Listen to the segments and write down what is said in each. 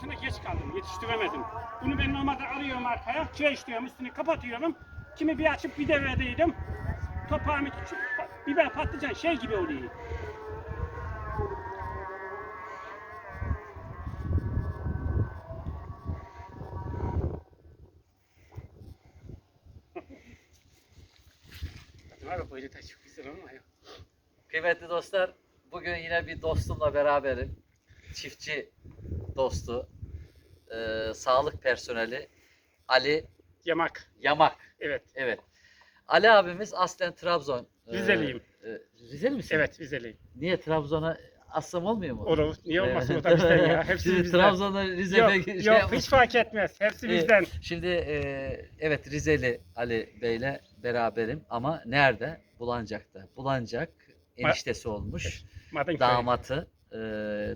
Sene geç kaldım, yetiştiremedim. Bunu ben normalde alıyorum arkaya, kireç diyorum, üstünü kapatıyorum. Kimi bir açıp bir devredeydim. Toprağımı küçük, biber patlıcan şey gibi oluyor. Kıymetli dostlar, bugün yine bir dostumla beraberim. Çiftçi dostu, e, sağlık personeli Ali Yamak, Yamak. evet. Evet. Ali abimiz aslen Trabzon. e, Rizeliyim. e, Rizeli misin? Evet, Rizeliyim. Niye Trabzon'a assam olmuyor mu? Olur, niye olmasın o da bizden ya. Hepsi Şimdi bizden. Trabzon'da Rize'de Yok, şey yok yapmış. hiç fark etmez. Hepsi Evet. bizden. Şimdi e, evet Rizeli Ali Bey'le beraberim ama nerede? Bulancak'ta. Bulancak eniştesi olmuş. Köyü. damatı e,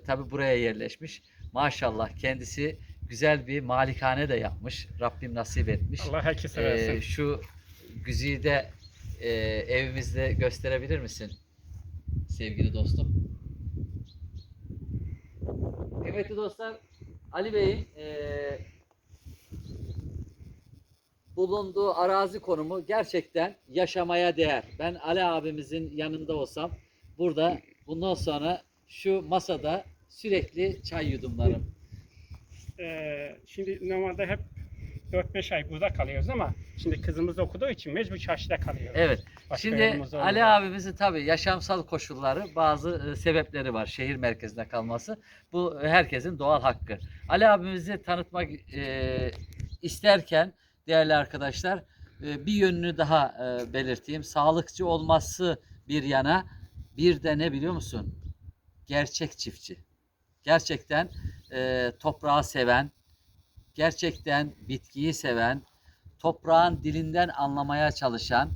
tabi buraya yerleşmiş. Maşallah kendisi güzel bir malikane de yapmış. Rabbim nasip etmiş. Allah herkese versin. E, şu güzide e, evimizde gösterebilir misin sevgili dostum? Kıymetli dostlar Ali Bey'in e, bulunduğu arazi konumu gerçekten yaşamaya değer. Ben Ali abimizin yanında olsam burada bundan sonra şu masada sürekli çay yudumlarım. Ee, şimdi normalde hep 4-5 ay burada kalıyoruz ama şimdi kızımız okuduğu için mecbur çarşıda kalıyoruz. Evet. Başka Şimdi yolumuz. Ali abimizin tabii yaşamsal koşulları bazı e, sebepleri var şehir merkezinde kalması. Bu herkesin doğal hakkı. Ali abimizi tanıtmak e, isterken değerli arkadaşlar e, bir yönünü daha e, belirteyim. Sağlıkçı olması bir yana bir de ne biliyor musun? Gerçek çiftçi. Gerçekten e, toprağı seven, gerçekten bitkiyi seven, toprağın dilinden anlamaya çalışan,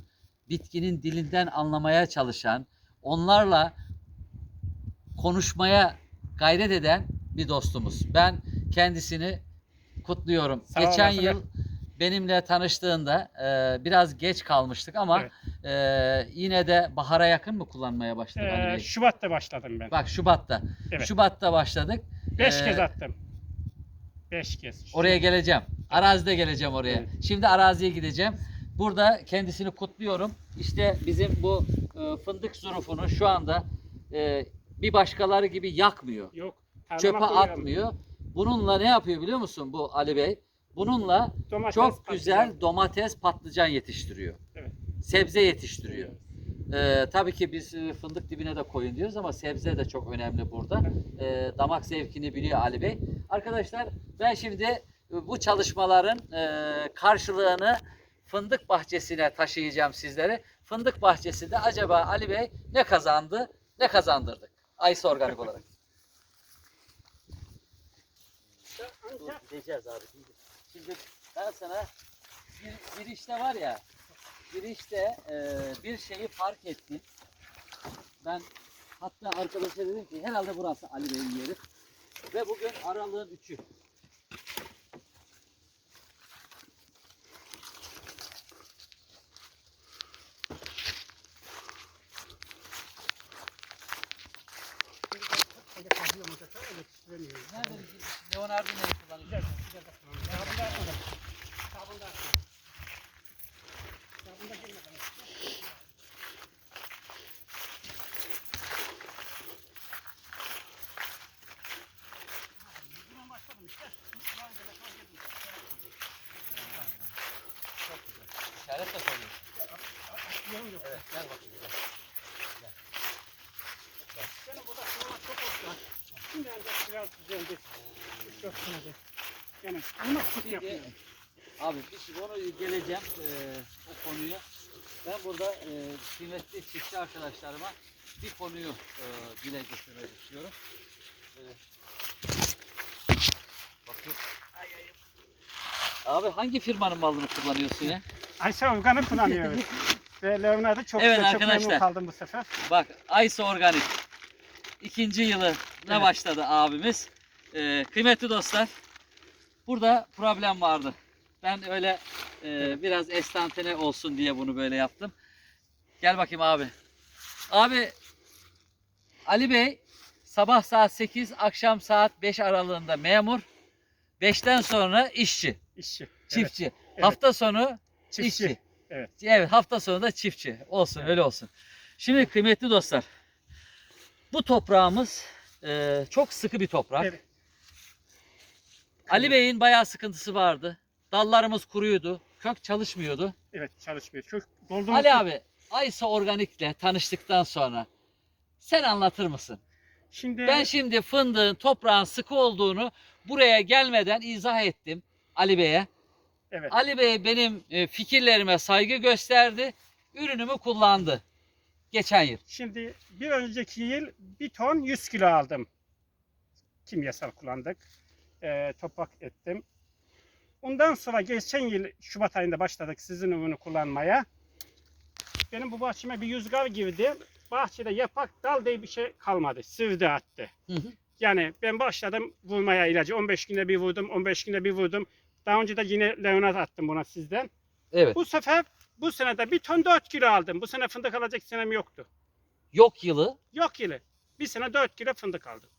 bitkinin dilinden anlamaya çalışan, onlarla konuşmaya gayret eden bir dostumuz. Ben kendisini kutluyorum. Sağ Geçen olasın. yıl benimle tanıştığında e, biraz geç kalmıştık ama e, yine de bahara yakın mı kullanmaya başladık? Ali Ee? Şubat'ta başladım ben. Bak Şubat'ta. Evet. Şubat'ta başladık. 5 Ee, kez attım. 5 kez. Oraya geleceğim. Arazide geleceğim oraya. Evet. Şimdi araziye gideceğim. Burada kendisini kutluyorum. İşte bizim bu e, fındık zurufunu şu anda e, bir başkaları gibi yakmıyor. Yok. Çöpe atmıyor. Bununla ne yapıyor biliyor musun bu Ali Bey? Bununla Domates, çok patlıcan. güzel domates, patlıcan yetiştiriyor. Evet. Sebze yetiştiriyor. Ee, tabii ki biz e, fındık dibine de koyun diyoruz ama sebze de çok önemli burada. Ee, damak zevkini biliyor Ali Bey. Arkadaşlar ben şimdi e, bu çalışmaların e, karşılığını fındık bahçesine taşıyacağım sizlere. Fındık bahçesinde acaba Ali Bey ne kazandı, ne kazandırdık? Aysa organik olarak. Dur, gideceğiz abi. Şimdi, şimdi ben sana bir, bir işte var ya, girişte e, bir şeyi fark ettim. Ben hatta arkadaşa dedim ki herhalde burası Ali Bey'in yeri. Ve bugün aralığın 3'ü. Şimdi ancak biraz düzeldi. Üç dört senedir. Yani bunu sık Şimdi- yapıyorum. Abi biz onu geleceğim eee o konuya. Ben burada eee kıymetli çiftçi arkadaşlarıma bir konuyu eee dile getirmek istiyorum. Eee bakın. Abi hangi firmanın malını kullanıyorsun ya? Ayşe organı kullanıyoruz. Ve Leonardo çok Evet çok memnun kaldım bu sefer. Bak Aysa Organik. ikinci yılı Evet. başladı abimiz. Ee, kıymetli dostlar. Burada problem vardı. Ben öyle e, biraz estantene olsun diye bunu böyle yaptım. Gel bakayım abi. Abi Ali Bey sabah saat 8 akşam saat 5 aralığında memur. Beşten sonra işçi, İşçi. Evet, çiftçi. evet. Hafta sonu Çiftçi. işçi. Evet. Evet hafta sonu da çiftçi. Olsun öyle olsun. Şimdi kıymetli dostlar. Bu toprağımız e, çok sıkı bir toprak. Evet. Ali Bey'in bayağı sıkıntısı vardı. Dallarımız kuruydu. Kök çalışmıyordu. Evet çalışmıyor. Çok doldurmuş. Ali abi Aysa Organik'le tanıştıktan sonra sen anlatır mısın? Şimdi Ben şimdi fındığın toprağın sıkı olduğunu buraya gelmeden izah ettim Ali Bey'e. evet. Ali Bey benim e, fikirlerime saygı gösterdi. Ürünümü kullandı. Geçen yıl. Şimdi bir önceki yıl bir ton 100 kilo aldım. Kimyasal kullandık. Ee, toprak ettim. Ondan sonra geçen yıl Şubat ayında başladık sizin ürünü kullanmaya. Benim bu bahçeme bir rüzgar girdi. Bahçede yaprak dal diye bir şey kalmadı. Sivri attı. Hı hı. Yani ben başladım vurmaya ilacı. 15 günde bir vurdum, 15 günde bir vurdum. Daha önce de yine Leonard attım buna sizden. Evet. Bu sefer bu sene de bir ton 4 kilo aldım. Bu sene fındık alacak senem yoktu. Yok yılı Yok yılı. Bir sene 4 kilo fındık aldım.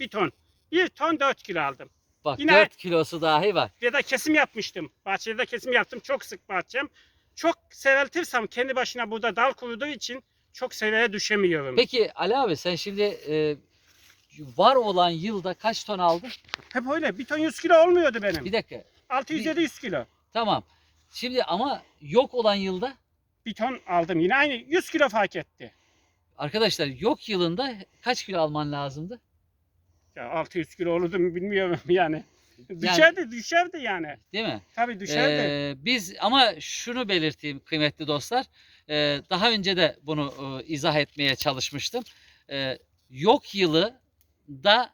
Bir ton. Bir ton 4 kilo aldım. bak Yine- 4 kilosu dahi var. Ya da kesim yapmıştım. Bahçede de kesim yaptım. Çok sık bahçem. Çok seveltirsem kendi başına burada dal kuruduğu için çok seviyeye düşemiyorum. Peki Ali abi sen şimdi e, var olan yılda kaç ton aldın? Hep öyle. Bir ton 100 kilo olmuyordu benim. Bir dakika. 600-700 kilo. Tamam. Şimdi ama yok olan yılda Bir ton aldım. Yine aynı 100 kilo fark etti. arkadaşlar yok yılında kaç kilo alman lazımdı? Ya 600 kilo olurdu mu bilmiyorum yani. Düşerdi, düşerdi yani. Değil mi? Tabii düşerdi. Ee, biz ama şunu belirteyim kıymetli dostlar. Ee, daha önce de bunu e, izah etmeye çalışmıştım. Ee, yok yılı da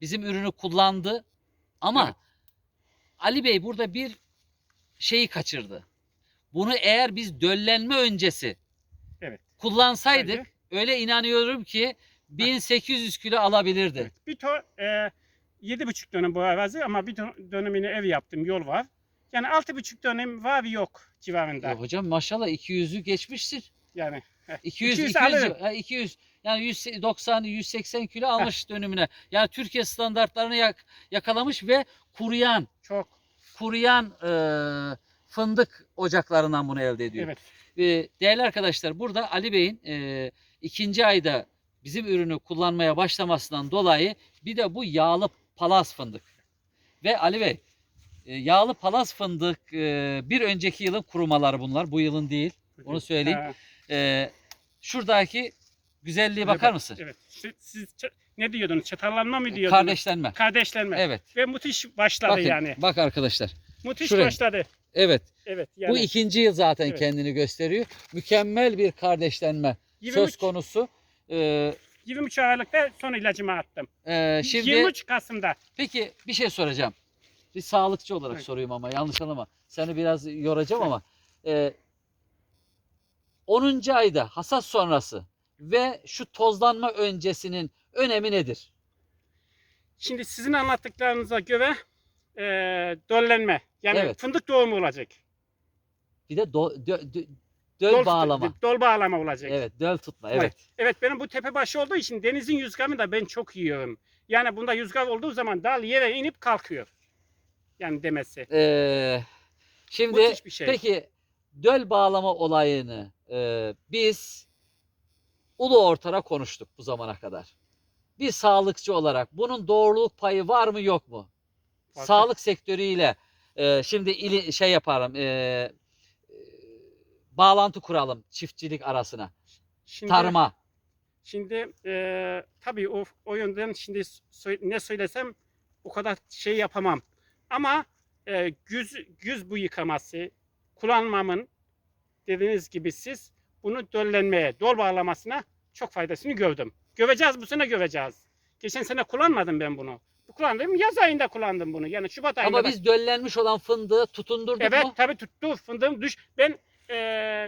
bizim ürünü kullandı ama Evet. Ali Bey burada bir şeyi kaçırdı. Bunu eğer biz döllenme öncesi Evet. kullansaydık Bence- öyle inanıyorum ki 1800 kilo alabilirdi. Evet. Bir ton e, yedi buçuk dönüm bu arazi ama bir ton, dönümünü ev yaptım yol var. Yani altı buçuk dönüm var yok civarında. Ya hocam maşallah 200'ü geçmişsin. Yani 200 200 200 alırım. ha, 200 yani 190 180 kilo almış dönümüne. Yani Türkiye standartlarını yak- yakalamış ve kuruyan çok. Kuruyan e, fındık ocaklarından bunu elde ediyor. Evet. E, değerli arkadaşlar burada Ali Bey'in e, ikinci ayda bizim ürünü kullanmaya başlamasından dolayı bir de bu yağlı palas fındık. Ve Ali Bey e, yağlı palas fındık e, bir önceki yılın kurumaları bunlar. Bu yılın değil. Onu söyleyeyim. Ha, E, şuradaki güzelliğe bakar evet, mısın? Evet. Siz, siz ne diyordunuz? Çatallanma mı diyordunuz? Kardeşlenme. Kardeşlenme. Evet. Ve müthiş başladı Bakın, yani. bak arkadaşlar. Müthiş şuraya. başladı. Evet. Evet. Yani Bu ikinci yıl zaten Evet. kendini gösteriyor. Mükemmel bir kardeşlenme 23, söz konusu. Ee, 23 Aralık'ta son ilacımı attım. e, şimdi 23 Kasım'da. peki bir şey soracağım. Bir sağlıkçı olarak Evet. sorayım ama yanlış anlama. Seni biraz yoracağım ama e, 10. ayda hasat sonrası ve şu tozlanma öncesinin önemi nedir? Şimdi sizin anlattıklarınıza göre e, döllenme. Yani Evet. fındık doğumu olacak. Bir de do- dö- dö- döl Dol- bağlama. Dol bağlama olacak. Evet, döl tutma. Evet. Evet benim bu tepe başı olduğu için denizin yüzgarını da ben çok yiyorum. Yani bunda yüzgar olduğu zaman dal yere inip kalkıyor. Yani demesi. Ee, şimdi Müthiş bir şey. peki döl bağlama olayını e, biz ulu ortara konuştuk bu zamana kadar. Bir sağlıkçı olarak bunun doğruluk payı var mı yok mu? Var. Sağlık sektörüyle e, şimdi ili, şey yapalım e, e, bağlantı kuralım çiftçilik arasına. Şimdi, Tarıma. Şimdi e, tabii o, o yönden şimdi ne söylesem o kadar şey yapamam. Ama e, güz, güz bu yıkaması kullanmamın dediğiniz gibi siz bunu döllenmeye, dol bağlamasına çok faydasını gördüm. Göreceğiz bu sene göreceğiz. Geçen sene kullanmadım ben bunu. Kullandım yaz ayında kullandım bunu. Yani Şubat ayında. Ama da- biz döllenmiş olan fındığı tutundurduk Evet mu? tabii tuttu fındığım düş. Ben e,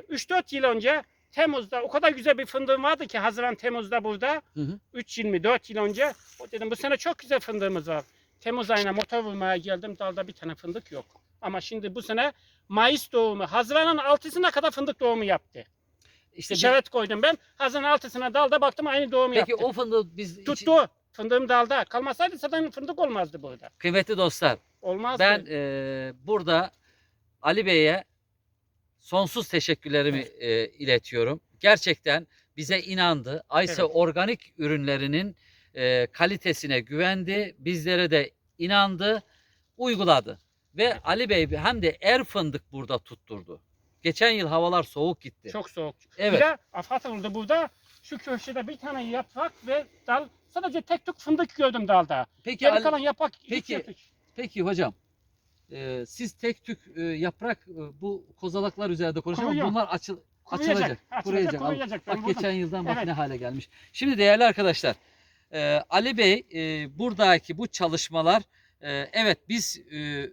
3-4 yıl önce Temmuz'da o kadar güzel bir fındığım vardı ki Haziran Temmuz'da burada. Hı hı. 3-24 yıl önce o dedim bu sene çok güzel fındığımız var. Temmuz ayına motor vurmaya geldim dalda bir tane fındık yok. Ama şimdi bu sene Mayıs doğumu Haziran'ın 6'sına kadar fındık doğumu yaptı. İşte İşaret koydum ben. Haziran 6'sına dalda baktım aynı doğumu peki yaptı. o fındığı biz Tuttu. Fındığım dalda. Kalmasaydı zaten fındık olmazdı burada. Kıymetli dostlar Olmazdı. ben e, burada Ali Bey'e sonsuz teşekkürlerimi e, iletiyorum. Gerçekten bize inandı. Aysa Evet. organik ürünlerinin e, kalitesine güvendi. Bizlere de inandı, uyguladı. Ve. Ali Bey hem de er fındık burada tutturdu. Geçen yıl havalar soğuk gitti. Çok soğuk. Evet. Bir de afat oldu burada. Şu köşede bir tane yaprak ve dal. Sadece tek tük fındık gördüm dalda. Peki Geri Ali- kalan yaprak Peki. Peki hocam. e, siz tek tük e, yaprak e, bu kozalaklar üzerinde konuşuyorsunuz. Kuruyor. Bunlar açıl, Kuruyacak. açılacak. Kuruyacak. Al- kuruyacak. Ben Bak buldum. geçen yıldan bak Evet. ne hale gelmiş. Şimdi değerli arkadaşlar, e, Ali Bey e, buradaki bu çalışmalar, e, evet biz e,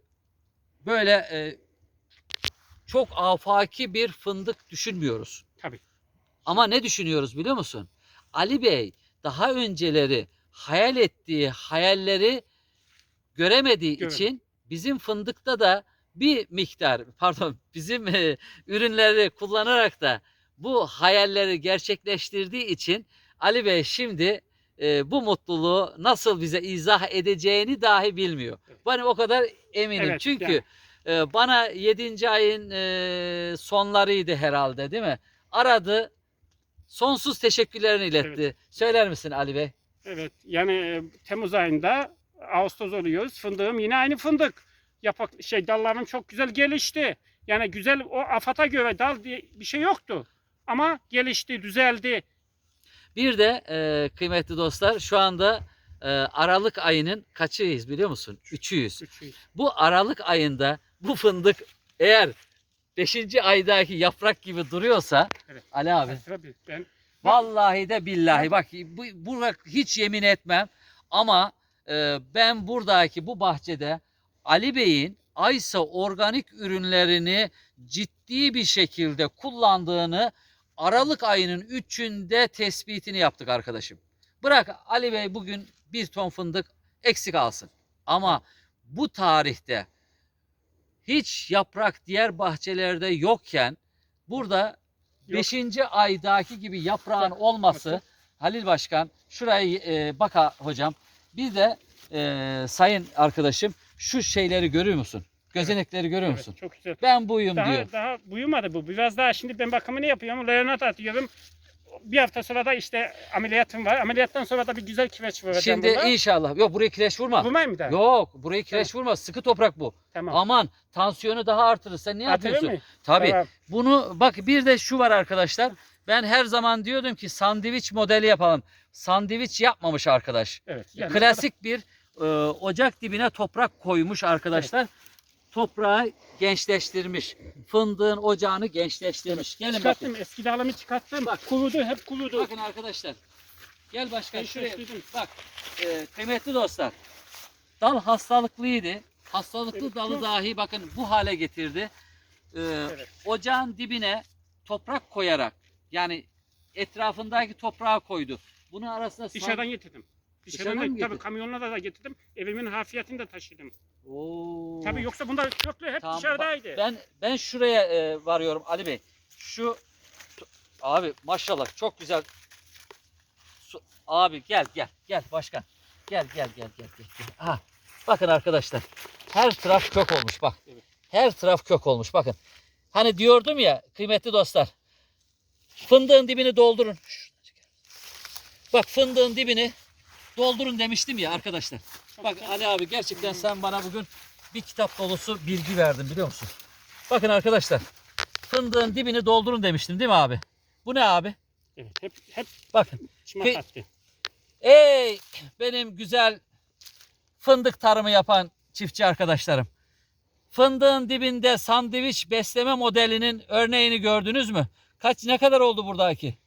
böyle e, çok afaki bir fındık düşünmüyoruz. Tabii. Ama ne düşünüyoruz biliyor musun? Ali Bey daha önceleri hayal ettiği hayalleri göremediği Göremedi. için bizim fındıkta da bir miktar pardon bizim e, ürünleri kullanarak da bu hayalleri gerçekleştirdiği için Ali Bey şimdi e, bu mutluluğu nasıl bize izah edeceğini dahi bilmiyor. Ben o kadar eminim. Evet, Çünkü e, bana 7. ayın e, sonlarıydı herhalde değil mi? Aradı. Sonsuz teşekkürlerini iletti. Söyler misin Ali Bey? Evet. Yani e, Temmuz ayında Ağustos oluyoruz. Fındığım yine aynı fındık. Yapak şey dallarım çok güzel gelişti. Yani güzel o afata göre dal diye bir şey yoktu. Ama gelişti, düzeldi. Bir de e, kıymetli dostlar şu anda e, Aralık ayının kaçıyız biliyor musun? Üçüyüz. Üçü. Bu Aralık ayında bu fındık eğer 5. aydaki yaprak gibi duruyorsa Evet. Ali abi Tabii ben vallahi de billahi bak bu, bu hiç yemin etmem ama e, ben buradaki bu bahçede Ali Bey'in Aysa organik ürünlerini ciddi bir şekilde kullandığını Aralık ayının 3'ünde tespitini yaptık arkadaşım. Bırak Ali Bey bugün bir ton fındık eksik alsın. Ama bu tarihte hiç yaprak diğer bahçelerde yokken burada Yok. 5. aydaki gibi yaprağın olması. Halil Başkan şurayı e, bak ha- hocam bir de e, sayın arkadaşım şu şeyleri görüyor musun? Gözenekleri görüyor evet, musun? çok güzel. Ben buyum diyor. Daha, büyümedi bu. Biraz daha şimdi ben bakımını yapıyorum. Leonat atıyorum. Bir hafta sonra da işte ameliyatım var. Ameliyattan sonra da bir güzel kireç vereceğim Şimdi bunda. inşallah. Yok buraya kireç vurma. Vurmayayım mı daha? Yok burayı kireç vurma. Sıkı toprak bu. Tamam. Aman tansiyonu daha artırır. Sen niye Atıyor atıyorsun? Tabii. Tamam. Bunu bak bir de şu var arkadaşlar. Ben her zaman diyordum ki sandviç modeli yapalım. Sandviç yapmamış arkadaş. Evet. yani Klasik bir e, ocak dibine toprak koymuş arkadaşlar. Toprağı gençleştirmiş. Fındığın ocağını gençleştirmiş. Gelin bakın. Çıkarttım. Eski dalımı çıkarttım. Bak. Kurudu. Hep kurudu. Bakın arkadaşlar. Gel başkan şuraya. şaşırdım. Bak e, kıymetli dostlar. Dal hastalıklıydı. Hastalıklı Evet, dalı çok- dahi bakın bu hale getirdi. E, Evet. Ocağın dibine toprak koyarak yani etrafındaki toprağı koydu. Bunun arasında Dışarıdan getirdim. Dışarıdan Dışarıdan tabii kamyonla da, da getirdim. Evimin hafiyetini de taşıdım. Oo. Tabii yoksa bunda köklü hep Tamam, dışarıdaydı. Ben ben şuraya e, varıyorum Ali Bey. Şu abi maşallah çok güzel. Su- abi gel gel gel başkan. Gel gel gel gel gel. gel. Ha. Bakın arkadaşlar. Her taraf kök olmuş bak. Evet. Her taraf kök olmuş bakın. Hani diyordum ya kıymetli dostlar. Fındığın dibini doldurun. Şuradan çekelim. Bak fındığın dibini doldurun demiştim ya arkadaşlar. Bak. Ali abi gerçekten sen bana bugün bir kitap dolusu bilgi verdin biliyor musun? Bakın arkadaşlar. Fındığın dibini doldurun demiştim değil mi abi? Bu ne abi? Evet, hep hep Bakın. Ey benim güzel fındık tarımı yapan çiftçi arkadaşlarım. Fındığın dibinde sandviç besleme modelinin örneğini gördünüz mü? Kaç ne kadar oldu buradaki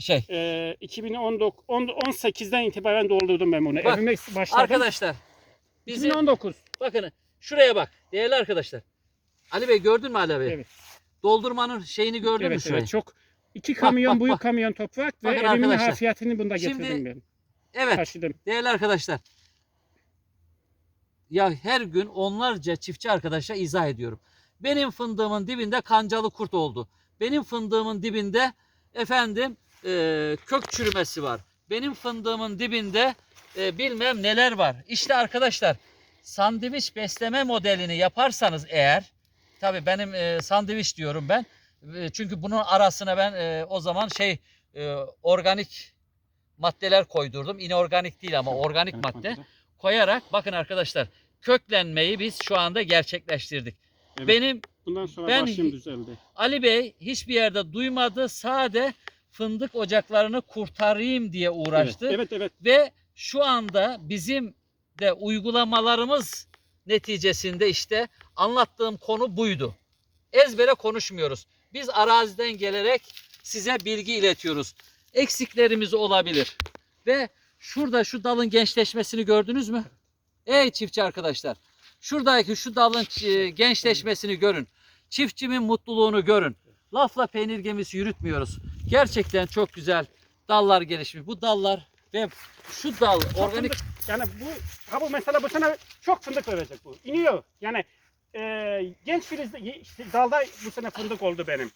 şey? Ee, 2019 10 18'den itibaren doldurdum ben bunu. Bak, Evime başladım. Arkadaşlar bizi 2019. bakın şuraya bak değerli arkadaşlar. Ali Bey gördün mü Ali Bey? Evet. Doldurmanın şeyini gördün mü evet, şurayı? evet, çok iki kamyon bak, büyük bak. kamyon toprak ve Bakın evimin arkadaşlar. hafiyetini bunda Şimdi- getirdim ben. Evet. Taşıdım. Değerli arkadaşlar. Ya her gün onlarca çiftçi arkadaşa izah ediyorum. Benim fındığımın dibinde kancalı kurt oldu. Benim fındığımın dibinde efendim e, kök çürümesi var. benim fındığımın dibinde e, bilmem neler var. İşte arkadaşlar sandviç besleme modelini yaparsanız eğer tabii benim e, sandviç diyorum ben. E, çünkü bunun arasına ben e, o zaman şey e, organik maddeler koydurdum. İnorganik değil ama organik madde koyarak bakın arkadaşlar köklenmeyi biz şu anda gerçekleştirdik. Evet. Benim Bundan sonra Ben- başım düzeldi. Ali Bey hiçbir yerde duymadı. Sade fındık ocaklarını kurtarayım diye uğraştı. Evet, evet, evet. Ve şu anda bizim de uygulamalarımız neticesinde işte anlattığım konu buydu. Ezbere konuşmuyoruz. Biz araziden gelerek size bilgi iletiyoruz. Eksiklerimiz olabilir. Ve şurada şu dalın gençleşmesini gördünüz mü? Ey çiftçi arkadaşlar. Şuradaki şu dalın e, gençleşmesini görün. Çiftçimin mutluluğunu görün. Lafla peynir gemisi yürütmüyoruz. Gerçekten çok güzel dallar gelişmiş. Bu dallar ve şu dal Çok organik fındık- Yani bu, ha bu mesela bu sene çok fındık verecek bu. İniyor. Yani e, genç filizde işte dalda bu sene fındık oldu benim.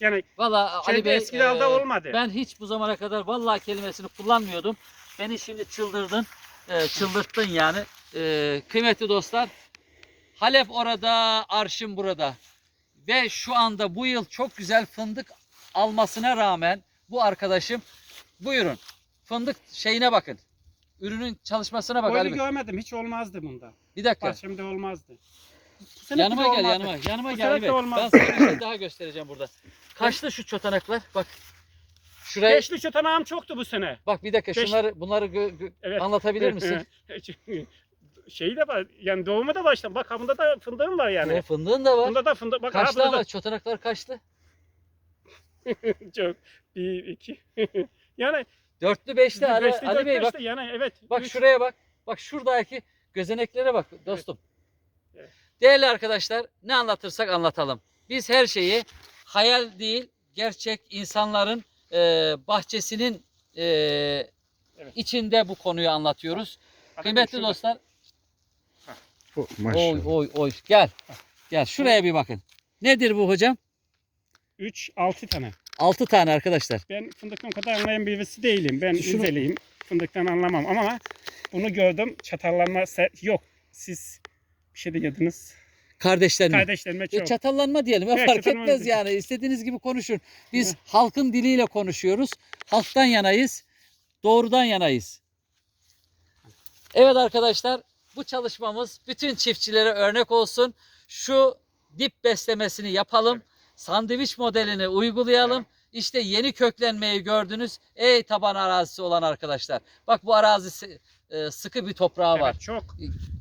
Yani Valla Ali Bey eski dalda e, olmadı. ben hiç bu zamana kadar vallahi kelimesini kullanmıyordum. Beni şimdi çıldırdın. e, çıldırttın yani. E, kıymetli dostlar Halep orada, Arşın burada. Ve şu anda bu yıl çok güzel fındık almasına rağmen bu arkadaşım buyurun fındık şeyine bakın. Ürünün çalışmasına bak Bey. görmedim. Hiç olmazdı bunda. Bir dakika. Bahçemde olmazdı. Bu sene Yanıma gel olmazdı. yanıma. Yanıma Bu gel Ali sene de Bey. Ben olmaz. sana bir şey daha göstereceğim burada. Kaçtı şu çotanaklar? Bak. Şuraya Beşli çotanağım çoktu bu sene. bak bir dakika Beş- şunları bunları gö- gö- Evet. anlatabilir misin? Şeyi de var. Yani doğumu da baştan. Bak ha bunda da fındığım var yani. E, fındığın da var. Bunda da fındık. Bak ha ama da çotanaklar kaçtı? çok. Bir, iki. yani Dörtlü beşli Ali, beşli, Ali dört, Bey bak. beşli. Yani evet. Bak üç. şuraya bak. Bak şuradaki gözeneklere bak dostum. Evet. Değerli arkadaşlar ne anlatırsak anlatalım. Biz her şeyi hayal değil gerçek insanların e, bahçesinin e, içinde bu konuyu anlatıyoruz. Hadi Kıymetli şurada. dostlar Oh, oy maşallah. oy oy gel. Gel şuraya bir bakın. Nedir bu hocam? Üç, altı tane. 6 tane arkadaşlar. Ben fındıktan kadar anlayan birisi değilim. Ben Şunu- İzeliyim. Fındıktan anlamam ama bunu gördüm. Çatallanma yok. Siz bir şey de yediniz. Kardeşlerim. Kardeşlerime E, çok. çatallanma diyelim. Evet, fark etmez yani. İstediğiniz gibi konuşun. Biz halkın diliyle konuşuyoruz. Halktan yanayız. Doğrudan yanayız. Evet arkadaşlar bu çalışmamız bütün çiftçilere örnek olsun. Şu dip beslemesini yapalım. Sandviç modelini uygulayalım. İşte yeni köklenmeyi gördünüz. Ey taban arazisi olan arkadaşlar. Bak bu arazi e, sıkı bir toprağı var. Evet, çok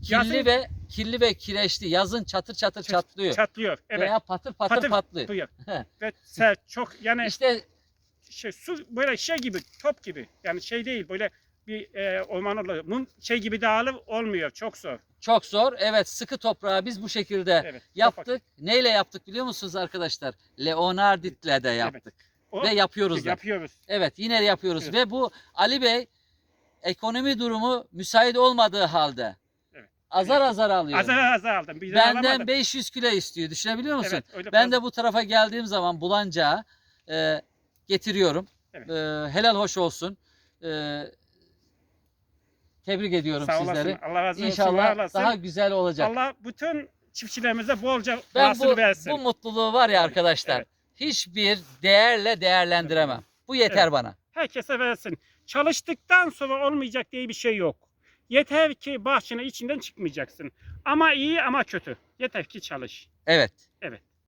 Kirli Yazın- ve kirli ve kireçli. Yazın çatır çatır çatlıyor. çatlıyor. Evet. Veya patır patır, Patır patlıyor. He. Ve sert, çok yani İşte şey, su böyle şey gibi, top gibi. Yani şey değil böyle bir e, orman oluyor. Mum şey gibi dağılıp olmuyor. Çok zor. çok zor. Evet sıkı toprağı biz bu şekilde Evet. yaptık. Neyle yaptık biliyor musunuz arkadaşlar? Leonarditle de yaptık. O- Ve yapıyoruz da. yapıyoruz. Evet yine yapıyoruz. Evet. Ve bu Ali Bey ekonomi durumu müsait olmadığı halde Evet. azar azar alıyor. Azar azar aldım. Bir de Benden alamadım. 500 kilo istiyor. Düşünebiliyor musun? Evet, öyle Ben fazla. de bu tarafa geldiğim zaman bulancağı e, getiriyorum. Evet. E, helal hoş olsun. E, tebrik ediyorum Sağ olasın. sizleri. Allah razı olsun. var İnşallah olasın. daha güzel olacak. Allah bütün çiftçilerimize bolca ben bu, versin. bu mutluluğu var ya arkadaşlar. Evet. Hiçbir değerle değerlendiremem. Bu yeter Evet. bana. Herkese versin. Çalıştıktan sonra olmayacak diye bir şey yok. Yeter ki bahçenin içinden çıkmayacaksın. Ama iyi ama kötü. Yeter ki çalış. Evet. Evet.